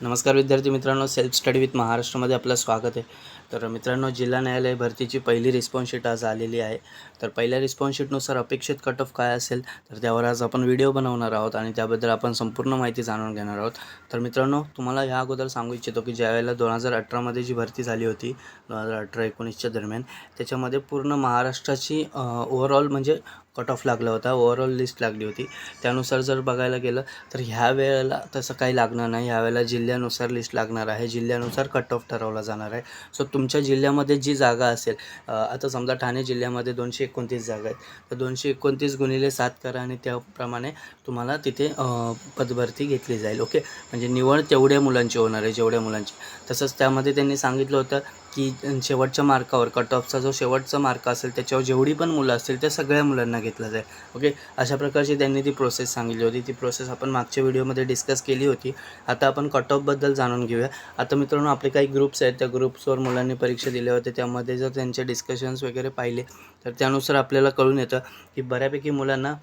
नमस्कार विद्यार्थी मित्रांनो सेल्फ स्टडी विथ महाराष्ट्रामध्ये आपलं स्वागत आहे. तर मित्रांनो जिल्हा न्यायालय भरतीची पहिली रिस्पॉन्स शीट आज आलेली आहे. तर पहिल्या रिस्पॉन्स शीटनुसार अपेक्षित कट ऑफ काय असेल तर त्यावर आज आपण व्हिडिओ बनवणार आहोत आणि त्याबद्दल आपण संपूर्ण माहिती जाणून घेणार आहोत. तर मित्रांनो तुम्हाला ह्या अगोदर सांगू इच्छितो की ज्यावेळेला दोन हजार अठरामध्ये जी भरती झाली होती दोन हजार अठरा एकोणीसच्या दरम्यान त्याच्यामध्ये पूर्ण महाराष्ट्राची ओव्हरऑल म्हणजे कट ऑफ लागला होता ओव्हरऑल लिस्ट लागली होती. त्यानुसार जर बघायला गेलं तर ह्या वेळेला तसं काही लागणार नाही. ह्या वेळेला जिल्ह्यानुसार लिस्ट लागणार आहे. जिल्ह्यानुसार कट ऑफ ठरवला जाणार आहे. सो तुमच्या जिल्ह्यामध्ये जी जागा असेल आता समजा ठाणे जिल्ह्यामध्ये दोनशे एकोणतीस जागा आहेत. तर दोनशे एकोणतीस गुणिले सात करा आणि त्याप्रमाणे तुम्हाला तिथे पदभरती घेतली जाईल. ओके? म्हणजे निवड तेवढ्या मुलांची होणार आहे जेवढ्या मुलांची. तसंच त्यामध्ये त्यांनी सांगितलं होतं की शेवटच्या मार्कावर कट ऑफचा जो शेवटचा मार्क असेल त्याच्यावर जेवढी पण मुलं असतील त्या सगळ्या मुलांना घेतलं जाईल. ओके? अशा प्रकारची त्यांनी ती प्रोसेस सांगितली होती. ती प्रोसेस आपण मागच्या व्हिडिओमध्ये डिस्कस केली होती. आता आपण कट ऑफबद्दल जाणून घेऊया. आता मित्रांनो आपले काही ग्रुप्स आहेत. त्या ग्रुप्सवर मुलांनी परीक्षा दिल्या होत्या त्यामध्ये जर त्यांचे डिस्कशन्स वगैरे पाहिले तर त्यानुसार आपल्याला कळून येतं की बऱ्यापैकी मुलांना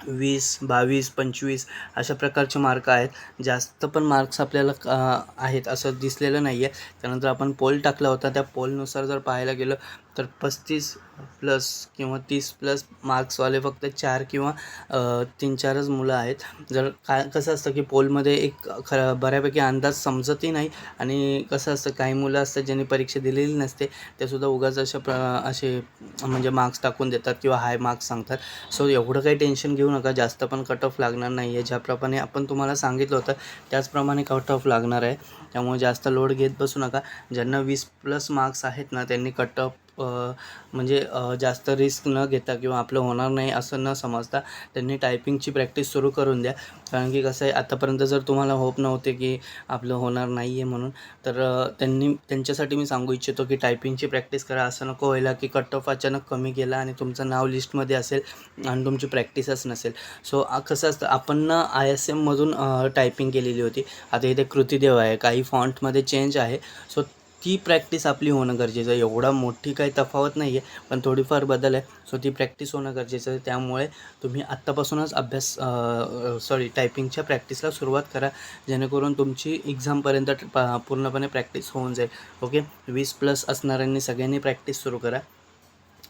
वीस बावीस पंचवीस अशा प्रकारचे मार्क आहेत. जास्त पण मार्क्स आपल्याला आहेत असं दिसलेलं नाही आहे त्यानंतर आपण पोल टाकला होता. त्या पोलनुसार जर पाहायला गेलं तर पस्तीस प्लस किंवा तीस प्लस मार्क्सवाले फक्त चार किंवा तीन चारच मुलं आहेत. जर काय कसं असतं की पोलमध्ये एक खरं बऱ्यापैकी अंदाज समजतही नाही आणि कसं असतं काही मुलं असतात ज्यांनी परीक्षा दिलेली नसते तेसुद्धा उगाच अशा प्र असे म्हणजे मार्क्स टाकून देतात किंवा हाय मार्क्स सांगतात. सो एवढं काही टेन्शन घेऊ नका. जास्त पण कट ऑफ लागणार नाही आहे ज्याप्रमाणे आपण तुम्हाला सांगितलं होतं त्याचप्रमाणे कट ऑफ लागणार आहे. त्यामुळे जास्त लोड घेत बसू नका. ज्यांना वीस प्लस मार्क्स आहेत ना त्यांनी कट ऑफ म्हणजे जास्त रिस्क न घेता किंवा आपलं होणार नाही असं न समजता त्यांनी टायपिंगची प्रॅक्टिस सुरू करून द्या. कारण की कसं आहे आतापर्यंत जर तुम्हाला होप नव्हते की आपलं होणार नाही आहे म्हणून तर त्यांनी त्यांच्यासाठी मी सांगू इच्छितो की टायपिंगची प्रॅक्टिस करा. असं नको व्हायला की कट ऑफ अचानक कमी गेला आणि तुमचं नाव लिस्टमध्ये असेल आणि तुमची प्रॅक्टिसच नसेल. सो कसं असतं आपण ना आय एस एममधून टायपिंग केलेली होती. आता इथे कृतीदेव आहे काही फॉन्टमध्ये चेंज आहे. सो ती प्रॅक्टिस आपली होणं गरजेचं आहे. एवढा मोठी काही तफावत नाही आहे पण थोडीफार बदल आहे. सो ती प्रॅक्टिस होणं गरजेचं आहे. त्यामुळे तुम्ही आत्तापासूनच अभ्यास सॉरी टायपिंगच्या प्रॅक्टिसला सुरुवात करा. जेणेकरून तुमची एक्झामपर्यंत पूर्णपणे प्रॅक्टिस होऊन जाईल. ओके वीस प्लस असणाऱ्यांनी सगळ्यांनी प्रॅक्टिस सुरू करा.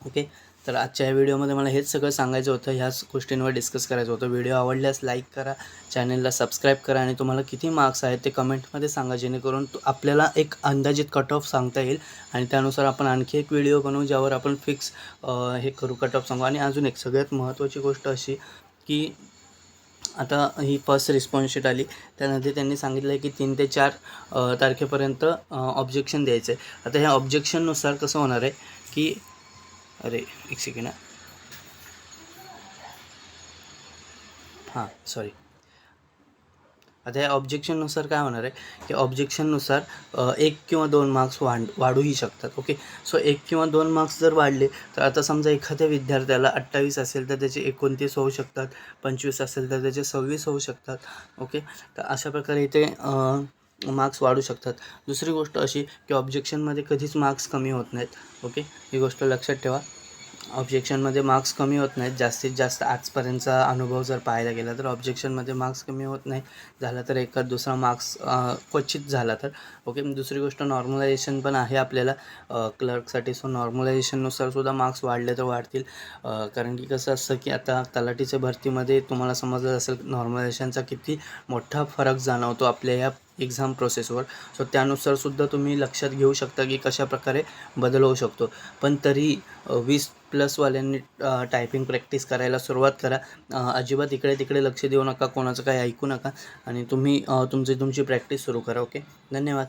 ओके तर आजच्या या व्हिडिओमध्ये मला हेच सगळं सांगायचं होतं ह्याच गोष्टींवर डिस्कस करायचं होतं. व्हिडिओ आवडल्यास लाईक करा चॅनलला सबस्क्राईब करा आणि तुम्हाला किती मार्क्स आहेत ते कमेंटमध्ये सांगा जेणेकरून तो आपल्याला एक अंदाजित कट ऑफ सांगता येईल आणि त्यानुसार आपण आणखी एक व्हिडिओ बनवू ज्यावर आपण फिक्स हे करू कट ऑफ सांगू. आणि अजून एक सगळ्यात महत्त्वाची गोष्ट अशी की आता ही फर्स्ट रिस्पॉन्स शीट आली त्यानंतर त्यांनी सांगितलं आहे की तीन ते चार तारखेपर्यंत ऑब्जेक्शन द्यायचं. आहे आता ह्या ऑब्जेक्शननुसार कसं होणार आहे की अरे एक सेकंड हां. सॉरी आता या ऑब्जेक्शननुसार काय होणार आहे? की ऑब्जेक्शननुसार एक किंवा दोन मार्क्स वाढ वाढूही शकतात ओके सो एक किंवा दोन मार्क्स जर वाढले तर आता समजा एखाद्या विद्यार्थ्याला अठ्ठावीस असेल तर त्याचे एकोणतीस होऊ शकतात पंचवीस असेल तर त्याचे सव्वीस होऊ शकतात ओके तर अशा प्रकारे इथे मार्क्स वाढू शकतात. दुसरी गोष्ट अशी की ऑब्जेक्शनमध्ये कधीच मार्क्स कमी होत नाहीत. ओके ही गोष्ट लक्षात ठेवा. ऑब्जेक्शनमध्ये मार्क्स कमी होत नाहीत. जास्तीत जास्त आजपर्यंतचा अनुभव जर पाहायला गेला तर ऑब्जेक्शनमध्ये मार्क्स कमी होत नाही. झाला तर एखाद दुसरा मार्क्स क्वचित झाला तर. ओके दुसरी गोष्ट नॉर्मलायझेशन पण आहे आपल्याला. क्लर्कसाठी सो नॉर्मलायझेशननुसार सुद्धा मार्क्स वाढले तर वाढतील. कारण की कसं असतं की आता तलाठीच्या भरतीमध्ये तुम्हाला समजलं असेल नॉर्मलायझेशनचा किती मोठा फरक जाणवतो आपल्या या एक्झाम प्रोसेसवर सो त्यानुसारसुद्धा तुम्ही लक्षात घेऊ शकता की कशा प्रकारे बदल होऊ शकतो. पण तरी वीस प्लसवाल्यांनी टायपिंग प्रॅक्टिस करायला सुरुवात करा. अजिबात इकडे तिकडे लक्ष देऊ नका कोणाचं काही ऐकू नका. आणि तुम्ही तुमची तुमची प्रॅक्टिस सुरू करा ओके धन्यवाद.